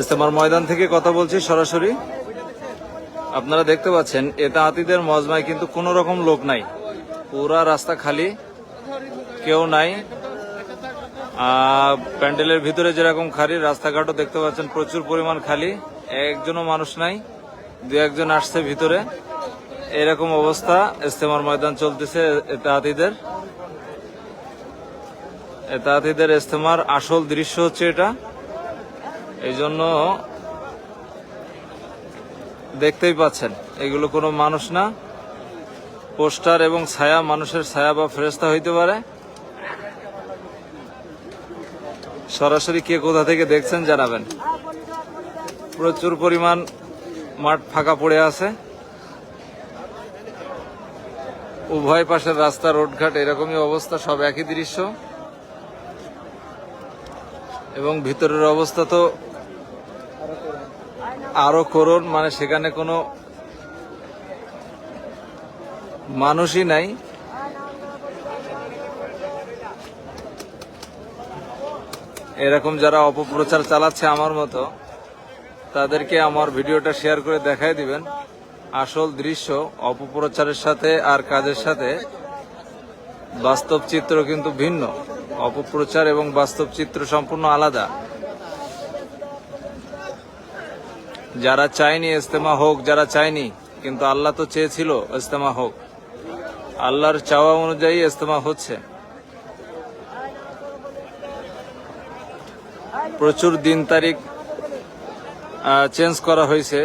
ইস্তেমার ময়দান থেকে কথা বলছি সরাসরি। আপনারা দেখতে পাচ্ছেন এটা হাতিদের মজমায় কিন্তু কোনো রকম লোক নাই। পুরা রাস্তা খালি, কেউ নাই। প্যান্ডেলের ভিতরে যেরকম খালি, রাস্তাঘাটও দেখতে পাচ্ছেন, প্রচুর পরিমাণ খালি। একজনও মানুষ নাই দু একজন আসছে ভিতরে। এরকম অবস্থা ইস্তেমার ময়দান চলতেছে এটা হাতিদের এটা হাতিদের ইস্তেমার আসল দৃশ্য হচ্ছে এটা। এই জন্য দেখতেই পাচ্ছেন, এগুলো কোনো মানুষ না। পোস্টার এবং ছায়া, মানুষের ছায়া বা ফেরেস্তা হইতে পারে। সরাসরি কে কোথা থেকে দেখছেন জানাবেন। প্রচুর পরিমাণ মাঠ ফাঁকা পড়ে আছে। উভয় পাশের রাস্তা, রোডঘাট এরকমই অবস্থা, সব একই দৃশ্য। এবং ভিতরের অবস্থা তো আরও করুন মানে সেখানে কোনো মানুষই নাই। এরকম যারা অপপ্রচার চালাচ্ছে আমার মতো, তাদেরকে আমার ভিডিওটা শেয়ার করে দেখাই দিবেন। আসল দৃশ্য, অপপ্রচারের সাথে আর কাজের সাথে বাস্তব চিত্র কিন্তু ভিন্ন। অপপ্রচার এবং বাস্তব চিত্র সম্পূর্ণ আলাদা। যারা চায়নি ইস্তেমা হোক, যারা চায়নি, কিন্তু আল্লাহ তো চেয়েছিল ইস্তেমা হোক। আল্লাহর চাওয়া অনুযায়ী ইস্তেমা হচ্ছে। প্রচুর দিন তারিখ চেঞ্জ করা হয়েছে।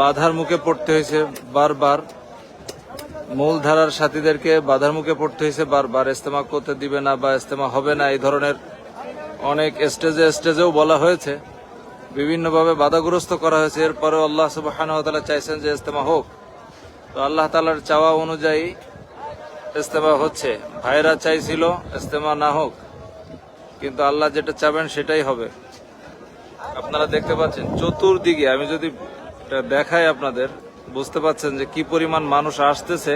বাধার মুখে পড়তে হয়েছে বারবার। মূল ধারার সাথীদেরকে বাধার মুখে পড়তে হয়েছে বারবার। ইস্তেমা করতে দিবে না বা ইস্তেমা হবে না, এই ধরনের অনেক স্টেজে স্টেজেও বলা হয়েছে। বিভিন্নভাবে বাধাগ্রস্ত করা হয়েছে। এরপরে আল্লাহ সুবাহান চাইছেন যে ইস্তেমা হোক। তো আল্লাহ তালার চাওয়া অনুযায়ী ইস্তেমা হচ্ছে। ভাইরা চাইছিল ইস্তেমা না হোক, কিন্তু আল্লাহ যেটা চাবেন সেটাই হবে। আপনারা দেখতে পাচ্ছেন, চতুর্দিকে আমি যদি দেখাই আপনাদের, বুঝতে পাচ্ছেন যে কি পরিমাণ মানুষ আসতেছে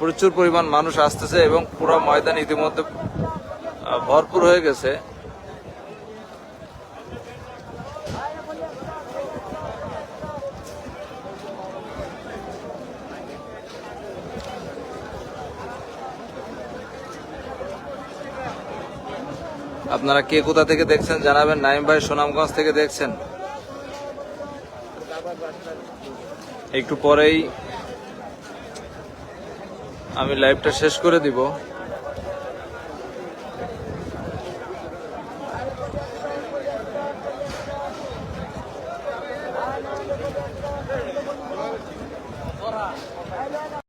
প্রচুর পরিমাণ মানুষ আসতেছে এবং পুরো ময়দান ইতিমধ্যে ভরপুর হয়ে গেছে। আপনারা কে কোথা থেকে দেখছেন জানাবেন। নাইম ভাই সুনামগঞ্জ থেকে দেখছেন। একটু পরেই আমি লাইভটা শেষ করে দিব।